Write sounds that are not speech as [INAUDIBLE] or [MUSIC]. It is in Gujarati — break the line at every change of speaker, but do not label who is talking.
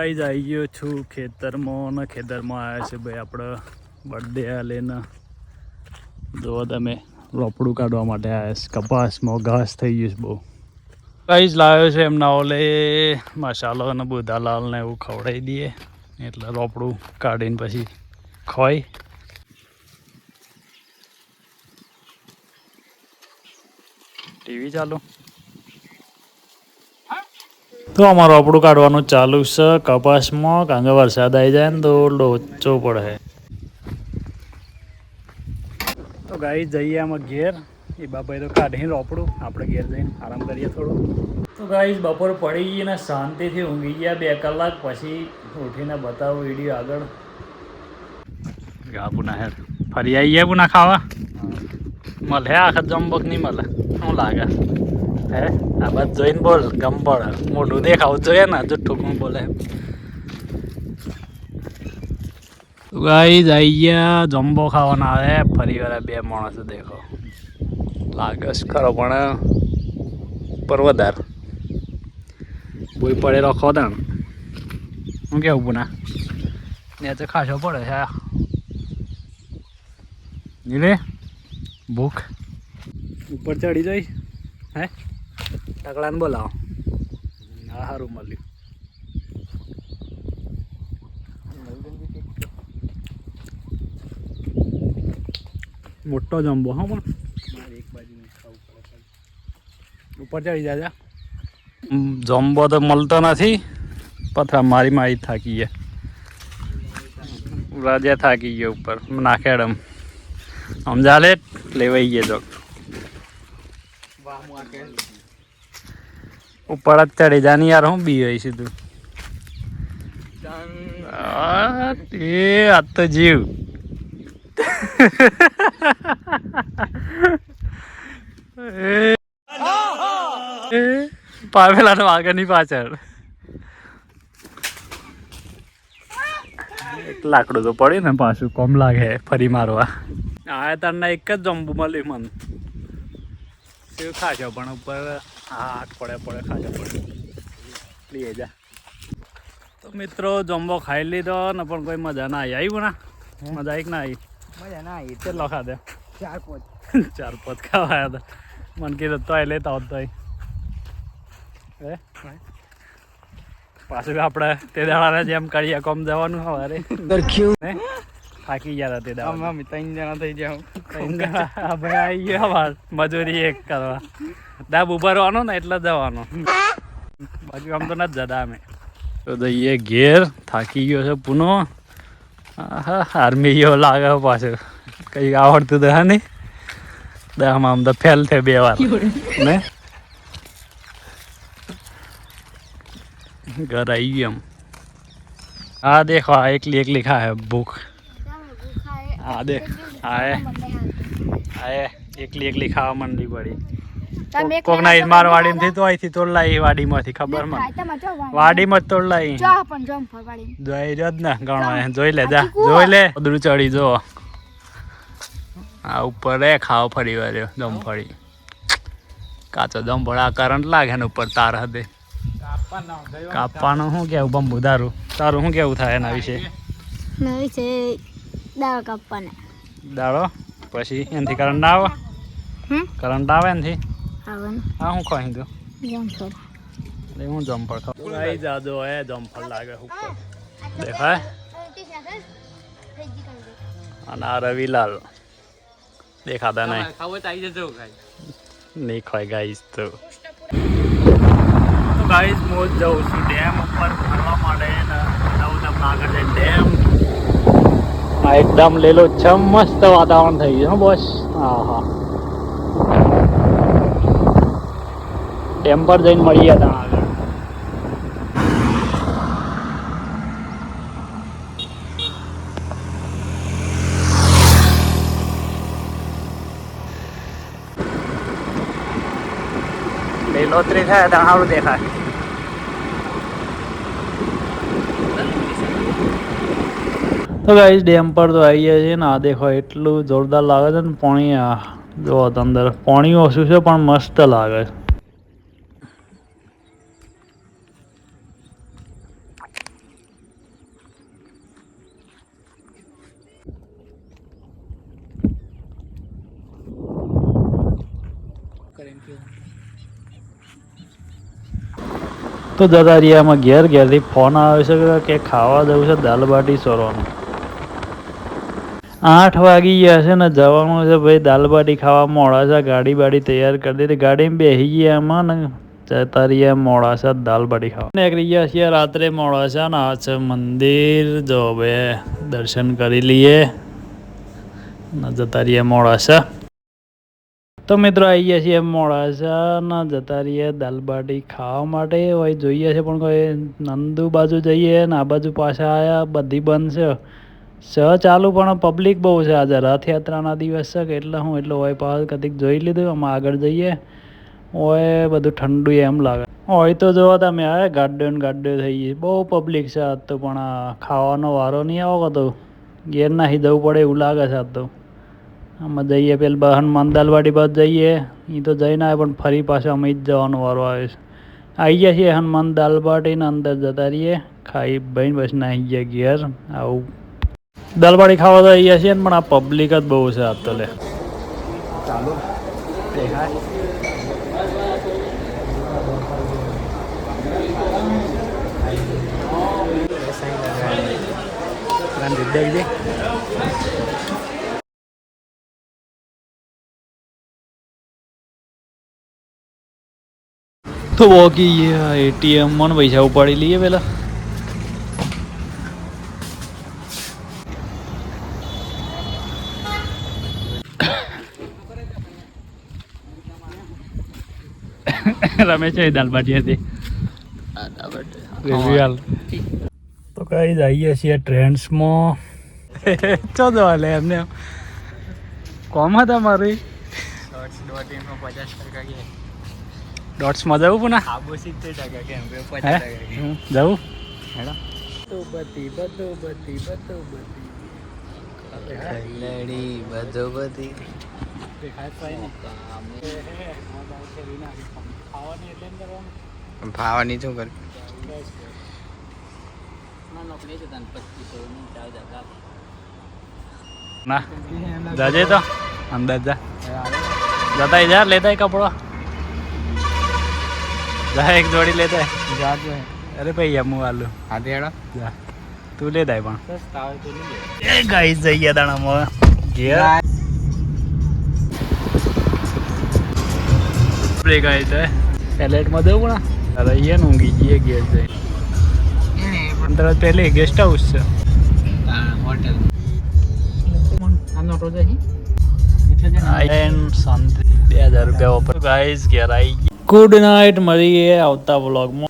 ગાઈઝ આવી ગયો છું ખેતરમાં અને ખેતરમાં આવ્યા છે ભાઈ આપણે બર્થડે લઈને. જોવો તમે રોપડું કાઢવા માટે આવ્યા છે. કપાસમાં ઘાસ થઈ ગયું છે બહુ. ગાઈઝ લાવ્યો છે એમના ઓલે મસાલો અને બુધાલાલને એવું ખવડાવી દઈએ. એટલે રોપડું કાઢીને પછી ખવાય ટીવી ચાલુ? તો અમારું રોપડું કાઢવાનું ચાલુ છે. કપાસમાં કારણ કે વરસાદ આવી જાય ને તો લોચો પડે. તો ગાઈ જઈએ આમાં ઘેર. એ બાપાએ તો કાઢીને રોપડું. આપણે ઘેર જઈને આરામ કરીએ થોડું. તો ગાઈ બપોર પડી ગઈ ને શાંતિથી ઊંઘી ગયા બે કલાક. પછી ઉઠીને બતાવું વીડિયો આગળ. ગા પુના હેર ફરી આવી ગયા પુના ખાવા? મળે આખા જમબક નહીં મળે. શું લાગે? હે? આ બાદ જોઈને બોલ, ગમ પડે. મોઢું દેખાવું જોઈએ ને જુઠ્ઠું બોલે. ગાઈ આવી ગયા, જમ્બો ખાવાના આવે ફરી વાર બે માણસો દેખો. લાગે છે ખરો, પણ ઉપર વધાર. બોય પડે રખો તણ હું કેવું પુના? ને તો ખાસો પડે છે નીલે? ભૂખ. ઉપર ચડી જઈ હે? ટકલાને બોલાવો. હા સારું મળ્યું. મોટો જમ્બો હા પણ. એક બાજુ ખાવું ઉપર ચડી જાજા. જમ્બો તો મળતો નથી પથરા મારી મારી થાકી ગયા. રાજા થાકી ગયો ઉપર નાખેડમ. સમજાલે? લેવાઈ ગયા જો ઉપર જ ચડી જાની યાર હું બી હોય સીધું. એ આ તો જીવ. પાવેલા નો આગળની પાછળ. એક લાકડું તો પડ્યું ને પાછું કોમ લાગે ફરી મારવા. આ તારના એક જ જંબુ મળ્યું મન. શું ખાશો પણ ઉપર હાથ પડે પડે ખાશો પડે લઈએ જા તો મિત્રો જમ્બો ખાઈ લીધો ને પણ કોઈ મજા ના આવી. આવ્યું ના? મજા આવી કે ના આવી?
મજા ના આવી.
કેટલો ખાધે?
ચાર પાંચ.
ચાર પોત ખાવાયા હતા. મને કીધું તો લેતા હોત તોય. હે? પાછું આપણે તે દાડાને જેમ કરીએ કોમ જવાનું સવારે હે? થાકી ગયા તે દાડા.
અમે ત્રણ જણા થઈ જાવ
આપણે આવી ગયા વાર મજૂરી એક કરવા. દાબ ઉભારવાનો ને એટલે જવાનો. બાકી આમ તો નથી જતા અમે. તો જઈએ ઘેર. થાકી ગયો છે પુનો. આર્મી જેવો લાગે પાછો. કઈ આવડતું દહા નહીં. દહામાં આમ તો ફેલ થયો બે વાર. ને? ઘર આવી ગયું એમ હા દેખો એકલી એકલી ખાય ભૂખ. હા દે હાય એ. હા એ. એકલી એકલી ખાવા માંડી પડી. કોક ના મારવાડી થી તો અહીંથી તોડ લાવી વાડીમાંથી ખબર મને? વાડીમાં જ તોડ લાવી જોઈ જ ને ગણો જોઈ લે જા. જોઈ લે અદરું ચડી જો. આ ઉપર રે ખાવ ફરી વાર્યો દમફળી કાચો જમફળ આ કરંટ લાગે ને ઉપર તાર હદે. કાપવાનું શું કેવું બંબુ? દારૂ તારું શું કેવું થાય એના વિશે
દાળ કાપવાના.
દાળો? પછી એનાથી કરંટ ના આવે?
હમ?
કરંટ આવે એનાથી?
આવવાનું
હા હું ખાઈ દઉં
જમફળ
એટલે હું જમફળ ખાઉં. લઈ જાજો એ જમફળ લાગે ઉપર. દેખાય? અને આ રવિલાલ. દેખાતા નહીં.
ખાવો તો આવી જજો ખાઈ
નહીં ખવાય ગાઈસ તો. તો ગાઈસ મોજ જઉં છું ડેમ ઉપર ફરવા માટે ને નવ તમને આગળ જાય ડેમ આ એકદમ લેલો છમ મસ્ત વાતાવરણ થઈ ગયું બોસ હા હા ડેમ પર જઈને મળીએ ત્યાં આગળ. લીલોતરી થાય, ત્યાં સારું દેખાય. તો ગાઈઝ ડેમ પર તો આવી ગયા છે ને, આ દેખો એટલું જોરદાર લાગે છે ને, પાણી, આ જો અંદર પાણી ઓછું છે, પણ મસ્ત લાગે છે. તો દાદા રિયામાં ઘેર ઘેરથી ફોન આવે છે કે ખાવા દેવું છે, દાલબાટી બાટી આઠ વાગી ગયા છે ને જવાનું છે ભાઈ, દાલ ખાવા મોડાસા ગાડી બાડી તૈયાર કરી દીધી. ગાડીમાં બેસી ગયા એમાં ને જતા રહ્યા મોડાસા છે દાલ બાટી ખાવા. નીકળી ગયા છીએ રાત્રે મોડાસા ને, આ છે મંદિર. જો બે દર્શન કરી લઈએ ને જતા રહ્યા મોડાસા તો મિત્રો આવી ગયા છીએ મોડાસા ના જતા રહીએ દાલ બાટી ખાવા માટે. હોય જોઈએ છે પણ કોઈ નંદુ બાજુ જઈએ ને, આ બાજુ પાછા આવ્યા બધી બંધ છે. ચાલુ પણ પબ્લિક બહુ છે આજે. રથયાત્રાના દિવસ છે કે એટલે હું એટલો હોય પાસ કદીક જોઈ લીધું, આમાં આગળ જઈએ. હોય બધું ઠંડુ એમ લાગે. હોય તો જોવા તમે આવે ગાડ્યો ને ગાડ્યો થઈ ગઈ. બહુ પબ્લિક છે આજ તો, પણ ખાવાનો વારો નહીં આવો તો. ઘેર નાખી જવું પડે એવું લાગે છે આજ તો. આમાં જઈએ પેલ બહન માંદાલવાડી બાદ જઈએ. એ તો જઈને આવે પણ ફરી પાછા અમે જ જવાનો વારો આવે છે. આવી ગયા છીએ હનુમાન દાલબાટીના અંદર જતા રહીએ. ખાઈ ભાઈને પછી નાહી ગયા ઘેર. આવું દાલ બાટી ખાવા તો અહીંયા છે છીએ ને પણ આ પબ્લિક જ બહુ છે આજ તો લે
ચાલો દેખાય
તો વોકી એટીએમમાં પૈસા ઉપાડી લઈએ પેલા. [LAUGHS] રમેશ એ દાલ બાટી હતી રિવ્યુઅલ તો કઈ જઈએ છીએ ટ્રેન્ડ્સમાં. [LAUGHS] ચો દો લે એમને. કોમ હતા મારી
પચાસ ટકા કે.
ડોટ્સમાં જવું પણ
આબો સિત્તેર ટકા કેમ કે
હે
પચાસ ટકા
જવું?
હેડો.
તો બધી બધો બધી બધો બધી
લડી બધો બધી. ભાવાની શું કર?
ના. જાજે તો. જા. જતા જા લેતા કપડો. જા એક જોડી લેતા
જાજો.
અરે ભાઈ અમુ આલુ
હાથે હેડો
જા. તું લેતા પણ.
સસ્તા હોય તો લઈએ
એ ગાઈસ જઈએ દાણામાં ઘેર. બ્રેક આવી જાય સેલેડમાં દઉં પણ રહીએ ને ઊંઘી જઈએ ઘેર જઈ તરત પહેલે ગેસ્ટ હાઉસ છે.
હોટેલ આમનો રોજ અહીં?
શાંતિ. બે હજાર રૂપિયા વાપર. ગાઈસ ઘેર આવી ગુડ નાઇટ મળીએ આવતા વ્લોગમાં